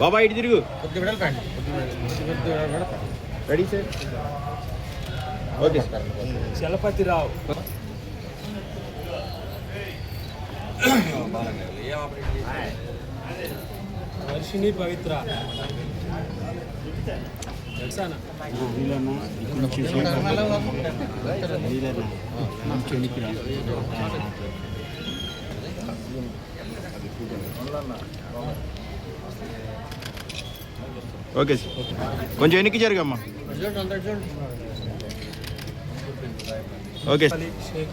బాబా ఇటు తిరుగు. Ready. Sir okay sir Chalapathi Rao. Varshini Pavitra. తెలుసానా? Okay sir కొంచెం వెనక్కి జరగమ్మా చూడండి అందరు చూడండి ఓకే అలీ షేక్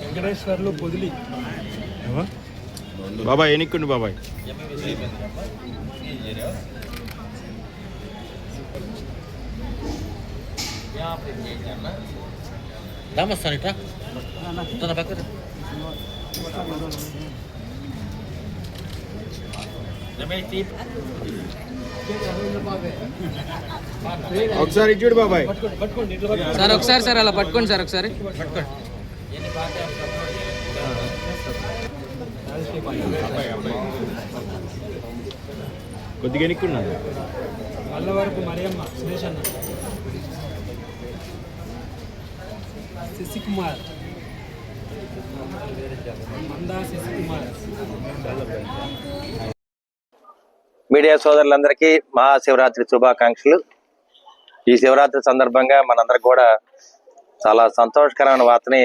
వెంకటేశ్వర్లు పొదిలి. బాబాయ్ ఎనిక్కుండి బాబాయ్. రామస్తాను ఇట్లా తన పక్కన. ఒకసారి చూడు బాబాయ్. సార్ ఒకసారి సార్ అలా పట్టుకోండి సార్ ఒకసారి. కొద్దిగా ఎనిక్కున్నాను మల్లవరపు మరియమ్మ సురేష్ అన్న. శశికుమార్. మందా శశికుమార్. మీడియా సోదరులందరికీ మహాశివరాత్రి శుభాకాంక్షలు. ఈ శివరాత్రి సందర్భంగా మనందరికి కూడా చాలా సంతోషకరమైన వార్తని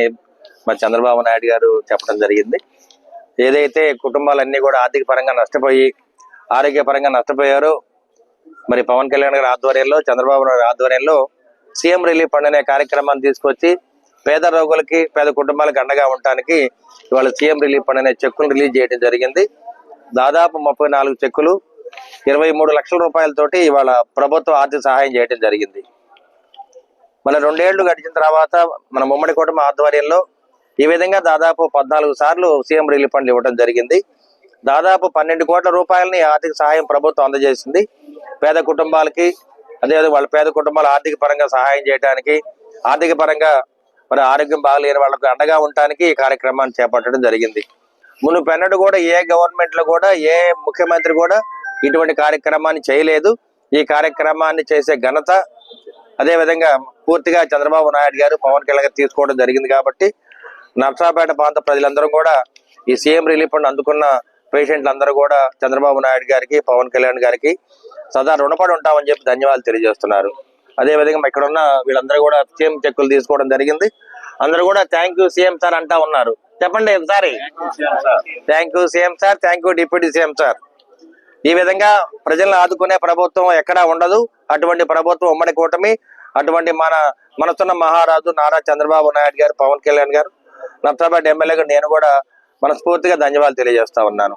మా చంద్రబాబు నాయుడు గారు చెప్పడం జరిగింది. ఏదైతే కుటుంబాలన్నీ కూడా ఆర్థిక పరంగా నష్టపోయి ఆరోగ్యపరంగా నష్టపోయారో మరి పవన్ కళ్యాణ్ గారి ఆధ్వర్యంలో చంద్రబాబు నాయుడు ఆధ్వర్యంలో సీఎం రిలీఫ్ ఫండ్ అనే కార్యక్రమాన్ని తీసుకొచ్చి పేద రోగులకి పేద కుటుంబాలకు అండగా ఉండటానికి ఇవాళ సీఎం రిలీఫ్ ఫండ్ అనే చెక్కులు రిలీజ్ చేయడం జరిగింది. దాదాపు ముప్పై నాలుగు చెక్కులు ఇరవై మూడు లక్షల రూపాయలతోటి ఇవాళ ప్రభుత్వం ఆర్థిక సహాయం చేయడం జరిగింది. మన రెండేళ్ళు గడిచిన తర్వాత మన ముమ్మడి కుటుంబ ఆధ్వర్యంలో ఈ విధంగా దాదాపు పద్నాలుగు సార్లు సీఎం రిలీఫ్ ఫండ్లు ఇవ్వడం జరిగింది. దాదాపు పన్నెండు కోట్ల రూపాయలని ఆర్థిక సహాయం ప్రభుత్వం అందజేసింది. పేద కుటుంబాలకి అదే వాళ్ళ పేద కుటుంబాలు ఆర్థిక పరంగా సహాయం చేయడానికి ఆర్థిక పరంగా మరి ఆరోగ్యం బాగలేని వాళ్ళకు అండగా ఉండటానికి ఈ కార్యక్రమాన్ని చేపట్టడం జరిగింది. మునుపెన్నడు కూడా ఏ గవర్నమెంట్లో కూడా ఏ ముఖ్యమంత్రి కూడా ఇటువంటి కార్యక్రమాన్ని చేయలేదు. ఈ కార్యక్రమాన్ని చేసే ఘనత అదే విధంగా పూర్తిగా చంద్రబాబు నాయుడు గారు పవన్ కళ్యాణ్ గారు తీసుకోవడం జరిగింది కాబట్టి నర్సాపేట ప్రాంత ప్రజలందరూ కూడా ఈ సీఎం రిలీఫ్ ఫండ్ అందుకున్న పేషెంట్లు అందరూ కూడా చంద్రబాబు నాయుడు గారికి పవన్ కళ్యాణ్ గారికి సదా రుణపడి ఉంటామని చెప్పి ధన్యవాదాలు తెలియజేస్తున్నారు. అదే విధంగా ఇక్కడ ఉన్న వీళ్ళందరూ కూడా సీఎం చెక్కులు తీసుకోవడం జరిగింది. అందరూ కూడా థ్యాంక్ యూ సీఎం సార్ అంటా ఉన్నారు. చెప్పండి ఒకసారి. Thank you CM sir thank you deputy CM sir. ఈ విధంగా ప్రజలను ఆదుకునే ప్రభుత్వం ఎక్కడా ఉండదు. అటువంటి ప్రభుత్వం ఉమ్మడి కూటమి అటువంటి మన మనసున్న మహారాజు నారా చంద్రబాబు నాయుడు గారు పవన్ కళ్యాణ్ గారు నర్సాపేట ఎమ్మెల్యేగా నేను కూడా మనస్ఫూర్తిగా ధన్యవాదాలు తెలియజేస్తా ఉన్నాను.